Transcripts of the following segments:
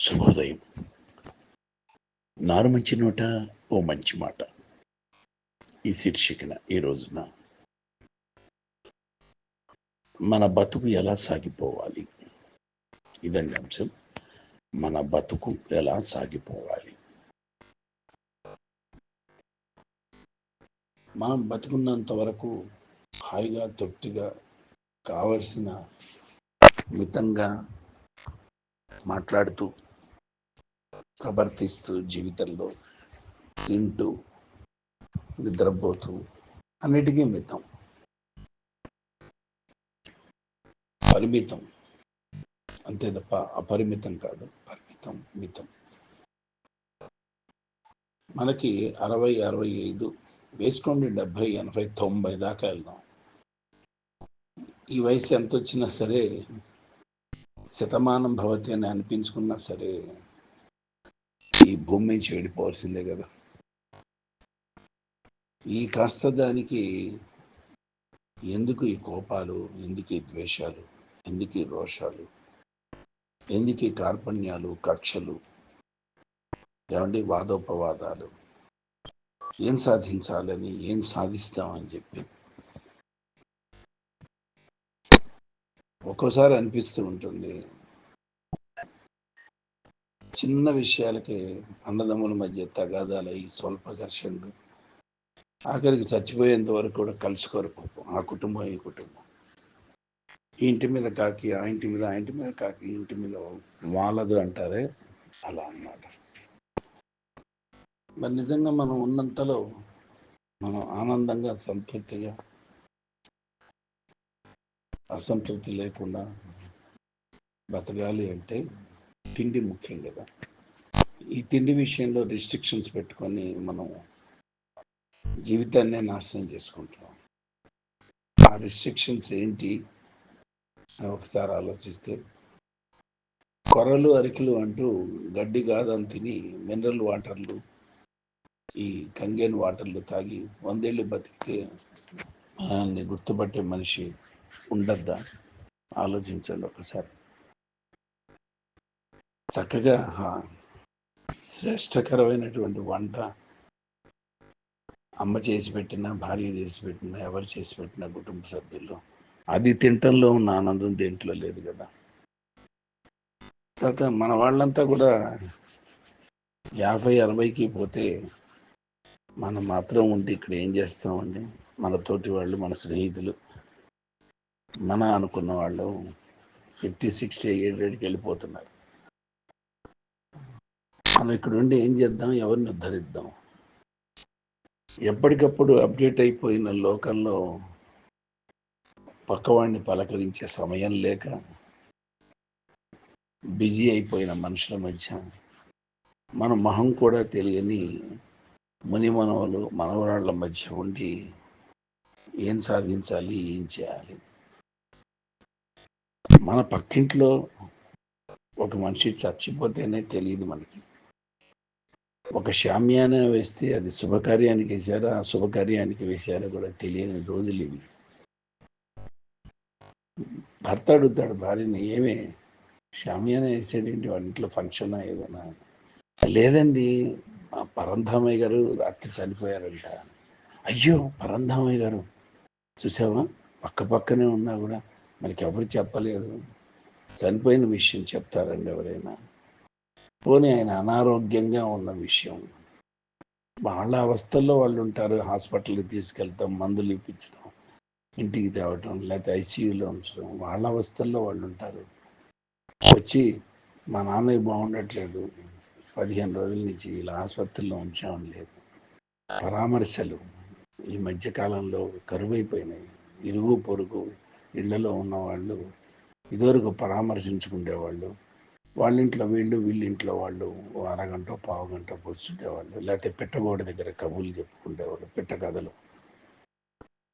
శుభోదయం నారు మంచి నోట ఓ మంచి మాట. ఈ శీర్షికన ఈ రోజున మన బతుకు ఎలా సాగిపోవాలి? ఇదండి అంశం. మన బతుకు ఎలా సాగిపోవాలి? మనం బతుకున్నంత వరకు హాయిగా తృప్తిగా కావలసిన మితంగా మాట్లాడుతూ ప్రవర్తిస్తూ జీవితంలో తింటూ నిద్రపోతూ అన్నిటికీ మితం. పరిమితం. అంతే తప్ప అపరిమితం కాదు. పరిమితం మితం. మనకి అరవై అరవై ఐదు వేసుకోండి డెబ్భై ఎనభై తొంభై దాకా వెళ్దాం. ఈ వయసు ఎంత వచ్చినా సరే శతమానం భవతి అని అనిపించుకున్నా సరే ఈ భూమి నుంచి వెళ్ళిపోవాల్సిందే కదా. ఈ కాస్త దానికి ఎందుకు ఈ కోపాలు ఎందుకు ఈ ద్వేషాలు ఎందుకు ఈ రోషాలు ఎందుకు ఈ కార్పణ్యాలు కక్షలు ఏమండి వాదోపవాదాలు? ఏం సాధించాలని ఏం సాధిస్తామని చెప్పి ఒక్కోసారి అనిపిస్తూ ఉంటుంది. చిన్న విషయాలకి అన్నదమ్ముల మధ్య తగాదాలు అయ్యి స్వల్ప ఘర్షణలు. ఆఖరికి చచ్చిపోయేంత వరకు కూడా కలుసుకోరు పాపం. ఆ కుటుంబం ఈ కుటుంబం. ఈ ఇంటి మీద కాకి ఆ ఇంటి మీద ఆ ఇంటి మీద కాకి ఇంటి మీద వాళ్ళదు అంటారే అలా అన్నమాట. మరి నిజంగా మనం ఉన్నంతలో మనం ఆనందంగా సంతృప్తిగా అసంతృప్తి లేకుండా బతకాలి అంటే తిండి ముఖ్యం కదా. ఈ తిండి విషయంలో రిస్ట్రిక్షన్స్ పెట్టుకొని మనం జీవితాన్నే నాశనం చేసుకుంటున్నాం. ఆ రిస్ట్రిక్షన్స్ ఏంటి? అని ఒకసారి ఆలోచిస్తే కొర్రలు అరికలు అంటూ గడ్డి గాదం తిని మినరల్ వాటర్లు ఈ కంగేన్ వాటర్లు తాగి వందేళ్ళు బతికితే మనల్ని గుర్తుపట్టే మనిషి ఉండద్దా? ఆలోచించండి ఒకసారి. చక్కగా శ్రేష్టకరమైనటువంటి వంట. అమ్మ చేసి పెట్టిన భార్య చేసి పెట్టిన ఎవరు చేసి పెట్టిన కుటుంబ సభ్యులు. అది తింటంలో ఉన్న ఆనందం దేంట్లో లేదు కదా. తర్వాత మన వాళ్ళంతా కూడా యాభై అరవైకి పోతే మనం మాత్రం ఉండి ఇక్కడ ఏం చేస్తామండి? మన తోటి వాళ్ళు మన స్నేహితులు. మన అనుకున్న వాళ్ళు ఫిఫ్టీ సిక్స్టీ ఎయిట్ వెళ్ళిపోతున్నారు. మనం ఇక్కడ ఉండి ఏం చేద్దాం? ఎవరిని ఉద్ధరిద్దాం? ఎప్పటికప్పుడు అప్డేట్ అయిపోయిన లోకంలో పక్కవాడిని పలకరించే సమయం లేక బిజీ అయిపోయిన మనుషుల మధ్య మన మొహం కూడా తెలియని ముని మనవలు మనవరాళ్ళ మధ్య ఉండి ఏం సాధించాలి? ఏం చేయాలి? మన పక్కింట్లో ఒక మనిషి చచ్చిపోతేనే తెలియదు మనకి. ఒక శామ్యాన వేస్తే అది శుభకార్యానికి వేశారా? అశుభకార్యానికి వేశారా కూడా తెలియని రోజులు ఇవి. భర్త అడుగుతాడు భార్యని ఏమే? శామ్యాన వేసాడేంటి? వాళ్ళ ఇంట్లో ఫంక్షన్ ఏదైనా? లేదండి మా పరంధామయ్య గారు రాత్రి చనిపోయారంట. అయ్యో పరంధామయ్య గారు చూసావా? పక్క పక్కనే ఉన్నా కూడా మనకి ఎవరు చెప్పలేదు. చనిపోయిన విషయం చెప్తారండి ఎవరైనా. పోనీ ఆయన అనారోగ్యంగా ఉన్న విషయం. వాళ్ళ అవస్థల్లో వాళ్ళు ఉంటారు హాస్పిటల్కి తీసుకెళ్తాం మందులు ఇప్పించడం ఇంటికి తేవటం లేకపోతే ఐసీయూలో ఉంచడం. వాళ్ళ అవస్థల్లో వాళ్ళు ఉంటారు వచ్చి మా నాన్నయ్య బాగుండట్లేదు. పదిహేను రోజుల నుంచి ఇలా ఆసుపత్రిలో ఉంచడం లేదు. పరామర్శలు ఈ మధ్యకాలంలో కరువైపోయినాయి. ఇరుగు పొరుగు ఇళ్ళలో ఉన్నవాళ్ళు ఇదివరకు పరామర్శించుకునేవాళ్ళు వాళ్ళ ఇంట్లో వీళ్ళు వీళ్ళ ఇంట్లో వాళ్ళు అరగంట పావు గంట కూర్చుండేవాళ్ళు లేకపోతే పెట్టగోడ దగ్గర కబుర్లు చెప్పుకుండేవాళ్ళు పెట్ట కథలు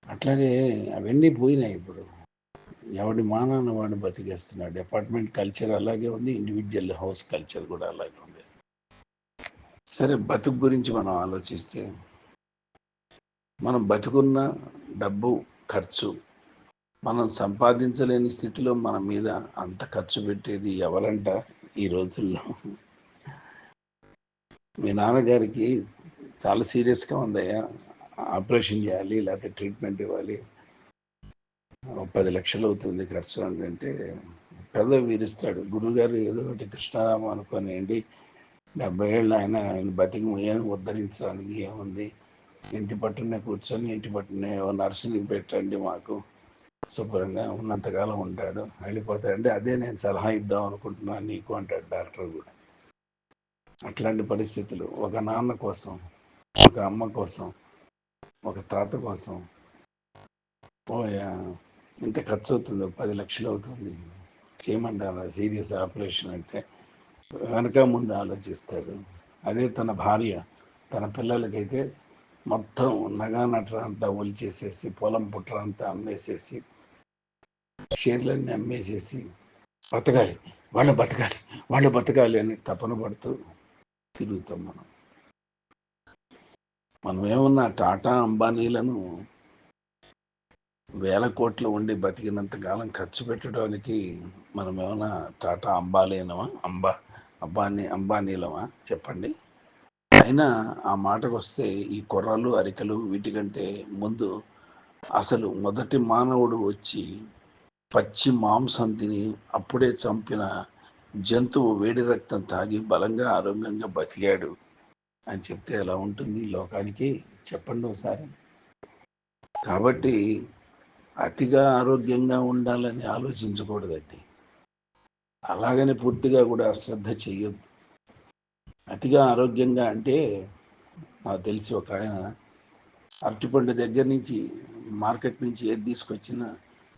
అట్లాగే అవన్నీ పోయినాయి ఇప్పుడు. ఎవడి మానాన్న వాడిని బతికేస్తున్నాడు. అపార్ట్మెంట్ కల్చర్ అలాగే ఉంది ఇండివిజువల్ హౌస్ కల్చర్ కూడా అలాగే ఉంది. సరే బతుకు గురించి మనం ఆలోచిస్తే మనం బతుకున్న డబ్బు ఖర్చు మనం సంపాదించలేని స్థితిలో మన మీద అంత ఖర్చు పెట్టేది ఎవరంట ఈ రోజుల్లో? మీ నాన్నగారికి చాలా సీరియస్గా ఉందయ్యా. ఆపరేషన్ చేయాలి లేకపోతే ట్రీట్మెంట్ ఇవ్వాలి. పది లక్షలు అవుతుంది ఖర్చు అంటే పెద్ద వీరిస్తాడు. గురువుగారు ఏదో ఒకటి కృష్ణారామ అనుకోనివ్వండి డెబ్బై ఏళ్ళు ఆయన ఆయన బతికి ఏం ఉద్ధరించడానికి ఏముంది? ఇంటి పట్టునే కూర్చొని ఇంటి పట్టునే నర్సుని పెట్టండి మాకు. శుభ్రంగా ఉన్నంతకాలం ఉంటాడు. వెళ్ళిపోతాడంటే అదే నేను సలహా ఇద్దాం అనుకుంటున్నాను నీకు అంటాడు డాక్టర్ కూడా. అట్లాంటి పరిస్థితులు. ఒక నాన్న కోసం ఒక అమ్మ కోసం ఒక తాత కోసం. పోయా ఇంత ఖర్చు అవుతుంది. పది లక్షలు అవుతుంది. చేయమంటారా సీరియస్ ఆపరేషన్ అంటే వెనక ముందు ఆలోచిస్తాడు. అదే తన భార్య. తన పిల్లలకైతే మొత్తం నగా నట్ర అంతా ఒలిచేసేసి పొలం పుట్ర అంతా అమ్మేసేసి షేర్లన్నీ అమ్మేసేసి బతకాలి. వాళ్ళు బతకాలి. వాళ్ళు బతకాలి అని తపన పడుతూ తిరుగుతాం మనం. మనం ఏమన్నా టాటా అంబానీలను వేల కోట్లు ఉండి బతికినంత కాలం ఖర్చు పెట్టడానికి మనం ఏమైనా టాటా అంబాలేనమా అంబా అంబానీ అంబానీలమా చెప్పండి. అయినా ఆ మాటకు వస్తే ఈ కుర్రలు అరికలు వీటికంటే ముందు అసలు మొదటి మానవుడు వచ్చి పచ్చి మాంసం తిని అప్పుడే చంపిన జంతువు వేడి రక్తం తాగి బలంగా ఆరోగ్యంగా బతికాడు అని చెప్తే ఎలా ఉంటుంది లోకానికి? చెప్పండి ఒకసారి. కాబట్టి అతిగా ఆరోగ్యంగా ఉండాలని ఆలోచించకూడదండి. అలాగని పూర్తిగా కూడా అశ్రద్ధ చెయ్యొద్దు. అతిగా ఆరోగ్యంగా అంటే నాకు తెలిసి ఒక ఆయన అరటిపండు దగ్గర నుంచి మార్కెట్ నుంచి ఏది తీసుకొచ్చినా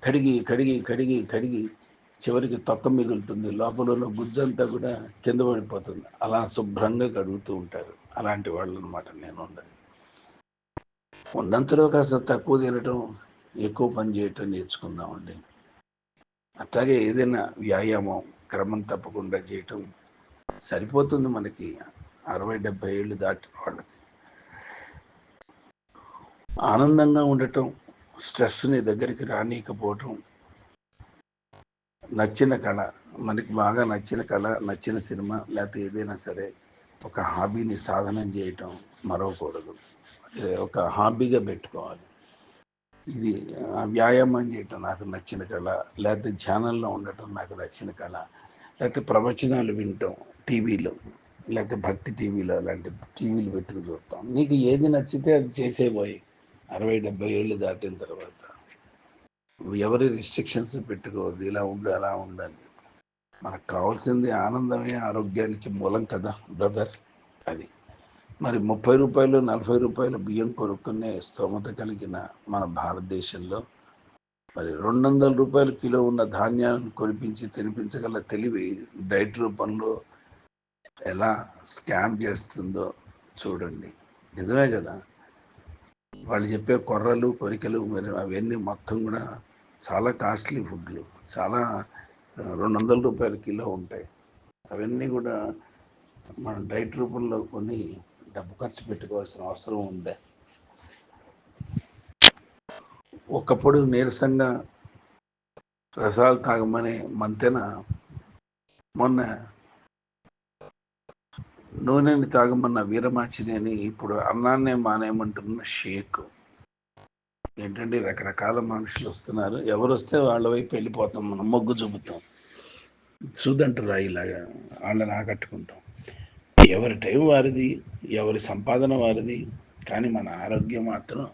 కడిగి కడిగి కడిగి కడిగి చివరికి తొక్క మిగులుతుంది. లోపల గుజ్జంతా కూడా కింద పడిపోతుంది. అలా శుభ్రంగా కడుగుతూ ఉంటారు. అలాంటి వాళ్ళు అనమాట నేను ఉండదు ఉన్నంతలో కాస్త తక్కువ తినటం ఎక్కువ పని చేయటం నేర్చుకుందామండి. అట్లాగే ఏదైనా వ్యాయామం క్రమం తప్పకుండా చేయటం సరిపోతుంది మనకి. అరవై డెబ్బై ఏళ్ళు దాటిన వాళ్ళకి. ఆనందంగా ఉండటం స్ట్రెస్ని దగ్గరికి రానీయకపోవటం నచ్చిన కళ మనకి బాగా నచ్చిన కళ నచ్చిన సినిమా లేకపోతే ఏదైనా సరే ఒక హాబీని సాధనం చేయటం మరవకూడదు. ఒక హాబీగా పెట్టుకోవాలి. ఇది వ్యాయామం చేయటం నాకు నచ్చిన కళ లేకపోతే ధ్యానంలో ఉండటం నాకు నచ్చిన కళ లేకపోతే ప్రవచనాలు వినటం టీవీలో లేకపోతే భక్తి టీవీలో అలాంటి టీవీలు పెట్టుకుని చూడటం నీకు ఏది నచ్చితే అది చేసేపోయి అరవై డెబ్బై ఏళ్ళు దాటిన తర్వాత. ఎవరి రిస్ట్రిక్షన్స్ పెట్టుకోవద్దు. ఇలా ఉండు అలా ఉండాలి మనకు కావాల్సింది ఆనందమే ఆరోగ్యానికి మూలం కదా బ్రదర్. అది. మరి ముప్పై రూపాయలు నలభై రూపాయలు బియ్యం కొనుక్కునే స్తోమత కలిగిన మన భారతదేశంలో మరి రెండు వందల రూపాయల కిలో ఉన్న ధాన్యాలను కొనిపించి తినిపించగల తెలివి డైట్ రూపంలో ఎలా స్కామ్ చేస్తుందో చూడండి. నిజమే కదా? వాళ్ళు చెప్పే కొర్రలు కొరికలు మరి అవన్నీ మొత్తం కూడా చాలా కాస్ట్లీ ఫుడ్లు. చాలా రెండు వందల రూపాయల కిలో ఉంటాయి. అవన్నీ కూడా మనం డైట్ రూపంలో కొని డబ్బు ఖర్చు పెట్టుకోవాల్సిన అవసరం ఉందే ఒకప్పుడు నీరసంగా రసాలు తాగమని మంతెన మొన్న నూనెని తాగమన్న వీరమాచినేని ఇప్పుడు అన్నాన్నే మానేయమంటున్న షేక్. ఏంటంటే రకరకాల మనుషులు వస్తున్నారు. ఎవరు వస్తే వాళ్ళ వైపు వెళ్ళిపోతాం మనం. మొగ్గు చూపుతాం. చూదంటారు ఇలాగా వాళ్ళని ఆకట్టుకుంటాం. ఎవరి టైం వారిది? ఎవరి సంపాదన వారిది? కానీ మన ఆరోగ్యం మాత్రం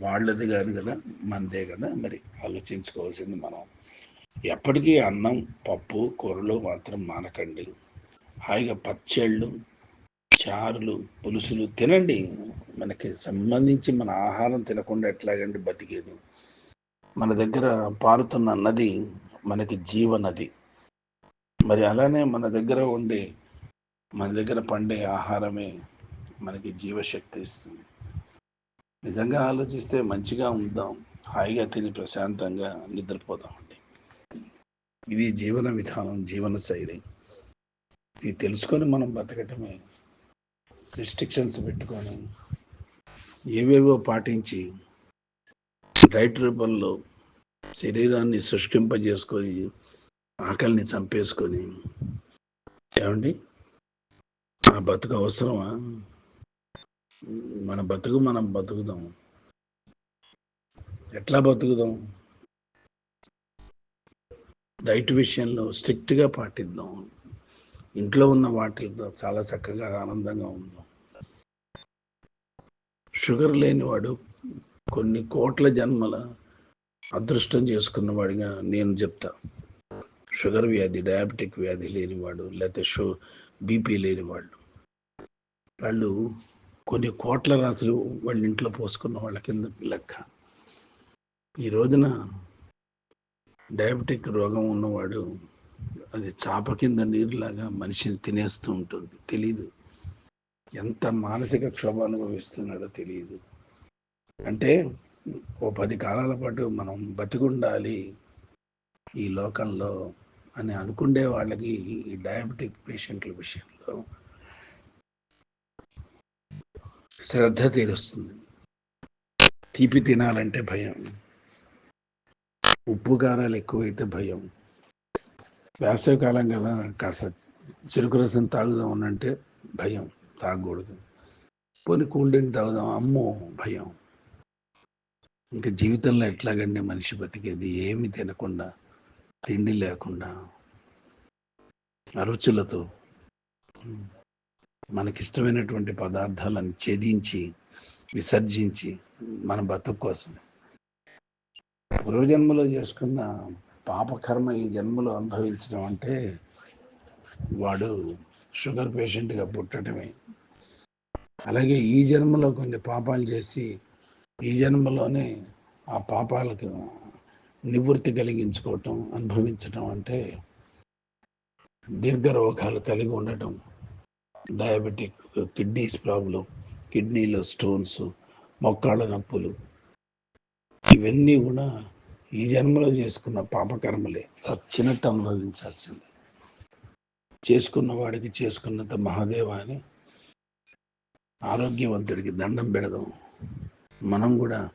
వాళ్ళది కాదు కదా? మనదే కదా? మరి ఆలోచించుకోవాల్సింది మనం. ఎప్పటికీ అన్నం పప్పు కూరలు మాత్రం మానకండి. హాయిగా పచ్చళ్ళు చారులు పులుసులు తినండి. మనకి సంబంధించి మన ఆహారం తినకుండా ఎట్లాగండి బతికేది? మన దగ్గర పారుతున్న నది మనకి జీవనది మరి అలానే మన దగ్గర ఉండే మన దగ్గర పండే ఆహారమే మనకి జీవశక్తి ఇస్తుంది. నిజంగా ఆలోచిస్తే మంచిగా ఉందాం హాయిగా తిని ప్రశాంతంగా నిద్రపోదామండి. ఇది జీవన విధానం జీవన శైలి. ఇది తెలుసుకొని మనం బతకటమే రిస్ట్రిక్షన్స్ పెట్టుకొని ఏవేవో పాటించి డైట్ రూపంలో శరీరాన్ని శుష్కింపజేసుకొని ఆకలిని చంపేసుకొని ఏమండి? ఆ బతుకు అవసరమా? మన బతుకు మనం బతుకుదాం. ఎట్లా బతుకుదాం? డైట్ విషయంలో స్ట్రిక్ట్గా పాటిద్దాం. ఇంట్లో ఉన్న వాటితో చాలా చక్కగా ఆనందంగా ఉందాం. షుగర్ లేనివాడు కొన్ని కోట్ల జన్మల అదృష్టం చేసుకున్నవాడిగా నేను చెప్తా. షుగర్ వ్యాధి డయాబెటిక్ వ్యాధి లేనివాడు లేకపోతే షు బీపీ లేనివాళ్ళు వాళ్ళు కొన్ని కోట్ల రాసులు వాళ్ళ ఇంట్లో పోసుకున్న వాళ్ళ కింద లెక్క. ఈ రోజున డయాబెటిక్ రోగం ఉన్నవాడు అది చాప కింద నీరులాగా మనిషిని తినేస్తూ ఉంటుంది. తెలీదు. ఎంత మానసిక క్షోభ అనుభవిస్తున్నాడో తెలియదు అంటే ఓ పది కాలాల పాటు మనం బతికుండాలి ఈ లోకంలో అని అనుకుండే వాళ్ళకి ఈ డయాబెటిక్ పేషెంట్ల విషయంలో శ్రద్ధ తీరుస్తుంది. తీపి తినాలంటే భయం. ఉప్పు కారాలు ఎక్కువైతే భయం. వేసవికాలం కదా కాస్త చెరుకు రసం తాగుదాం అంటే భయం తాగకూడదు. పోనీ కూల్ డ్రింక్ తాగుదాం అమ్మో భయం. ఇంకా జీవితంలో ఎట్లాగండి మనిషి బతికేది? ఏమి తినకుండా తిండి లేకుండా అరుచులతో. మనకిష్టమైనటువంటి పదార్థాలను ఛేదించి విసర్జించి మన బతుకు కోసం. పూర్వజన్మలో చేసుకున్న పాపకర్మ ఈ జన్మలో అనుభవించడం అంటే వాడు షుగర్ పేషెంట్గా పుట్టడమే. అలాగే ఈ జన్మలో కొన్ని పాపాలు చేసి ఈ జన్మలోనే ఆ పాపాలకు నివృత్తి కలిగించుకోవటం అనుభవించటం అంటే దీర్ఘ రోగాలు కలిగి ఉండటం. డయాబెటిక్ కిడ్నీస్ ప్రాబ్లం కిడ్నీలో స్టోన్స్ మొక్కాళ్ళ నొప్పులు ఇవన్నీ కూడా ఈ జన్మలో చేసుకున్న పాపకర్మలే. చచ్చినట్టు అనుభవించాల్సింది. చేసుకున్న వాడికి చేసుకున్నంత మహాదేవ అని ఆరోగ్యవంతుడికి దండం పెడదాం. మనం కూడా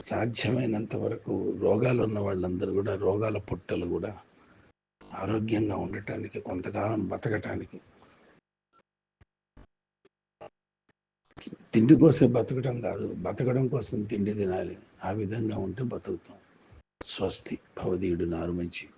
సాధ్యమైనంత వరకు రోగాలు ఉన్న వాళ్ళందరూ కూడా రోగాల పుట్టలు కూడా ఆరోగ్యంగా ఉండటానికి కొంతకాలం బతకటానికి తిండి కోసం బతకడం కాదు. బతకడం కోసం తిండి తినాలి. ఆ విధంగా ఉంటే బతుకుతాం. స్వస్తి. భవదీయుడు నారు మంచి